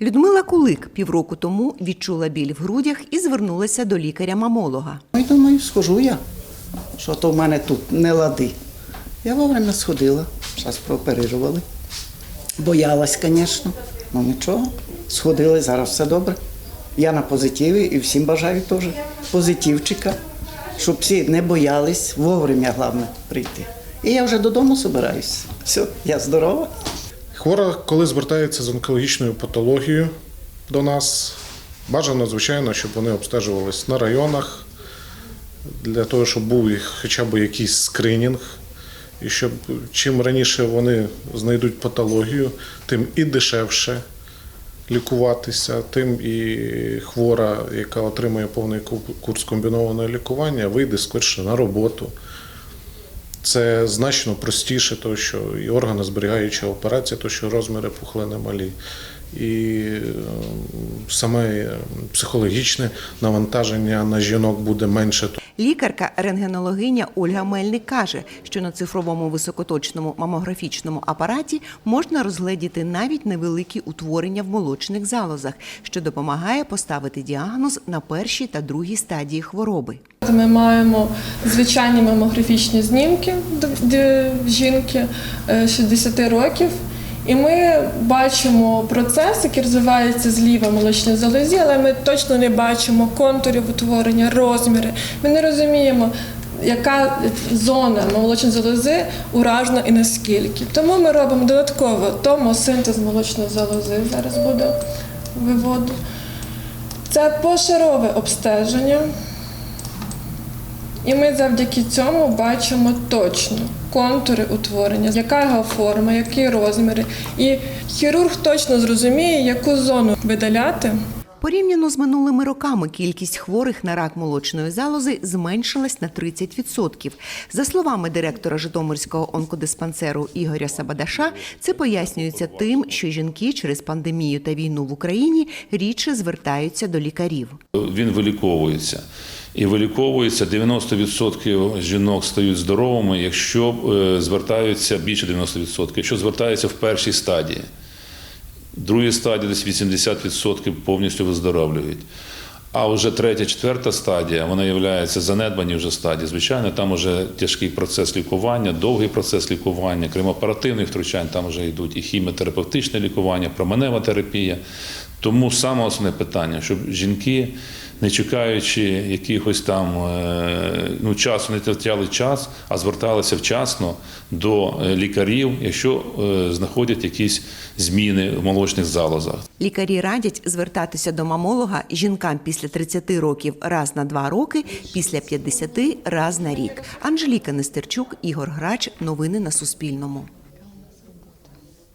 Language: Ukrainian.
Людмила Кулик півроку тому відчула біль в грудях і звернулася до лікаря-мамолога. Ну, думаю, схожу я, що то в мене тут не лади. Я вовремя сходила, зараз прооперували. Боялась, звісно, ну нічого. Сходили, зараз все добре. Я на позитиві і всім бажаю теж позитивчика, щоб всі не боялись, вовремя головне прийти. І я вже додому збираюся. Все, я здорова. Хвора, коли звертається з онкологічною патологією до нас, бажано, звичайно, щоб вони обстежувались на районах, для того, щоб був хоча б якийсь скринінг, і щоб чим раніше вони знайдуть патологію, тим і дешевше лікуватися, тим і хвора, яка отримує повний курс комбінованого лікування, вийде скорше на роботу. Це значно простіше, тому що і органи органозберігаюча операція, тому що розміри пухлини малі, і е, саме е, психологічне навантаження на жінок буде менше. Лікарка рентгенологиня Ольга Мельник каже, що на цифровому високоточному мамографічному апараті можна розгледіти навіть невеликі утворення в молочних залозах, що допомагає поставити діагноз на першій та другій стадії хвороби. Ми маємо звичайні мамографічні знімки д- д- жінки е, 60 років. І ми бачимо процес, який розвивається зліва в молочній залозі, але ми точно не бачимо контурів утворення, розміри. Ми не розуміємо, яка зона молочної залози уражена і наскільки. Тому ми робимо додатково томосинтез молочної залози. Зараз буде виводу. Це пошарове обстеження. І ми завдяки цьому бачимо точно контури утворення, яка його форма, які розміри. І хірург точно зрозуміє, яку зону видаляти. Порівняно з минулими роками кількість хворих на рак молочної залози зменшилась на 30%. За словами директора Житомирського онкодиспансеру Ігоря Сабадаша, це пояснюється тим, що жінки через пандемію та війну в Україні рідше звертаються до лікарів. Він виліковується. І виліковується 90% жінок стають здоровими, якщо е, звертаються більше 90%, якщо звертаються в першій стадії. Другій стадії десь 80% повністю виздоровлюють. А вже третя, четверта стадія, вона є занедбані вже стадії. Звичайно, там вже тяжкий процес лікування, довгий процес лікування, крім оперативних втручань, там вже йдуть і хіміотерапевтичне лікування, променева терапія. Тому саме основне питання, щоб жінки, не чекаючи якихось там е, ну, часу, не втрачали час, а зверталися вчасно до е, лікарів, якщо е, знаходять якісь зміни в молочних залозах. Лікарі радять звертатися до мамолога жінкам після 30 років раз на два роки, після 50 раз на рік. Анжеліка Нестерчук, Ігор Грач. Новини на Суспільному.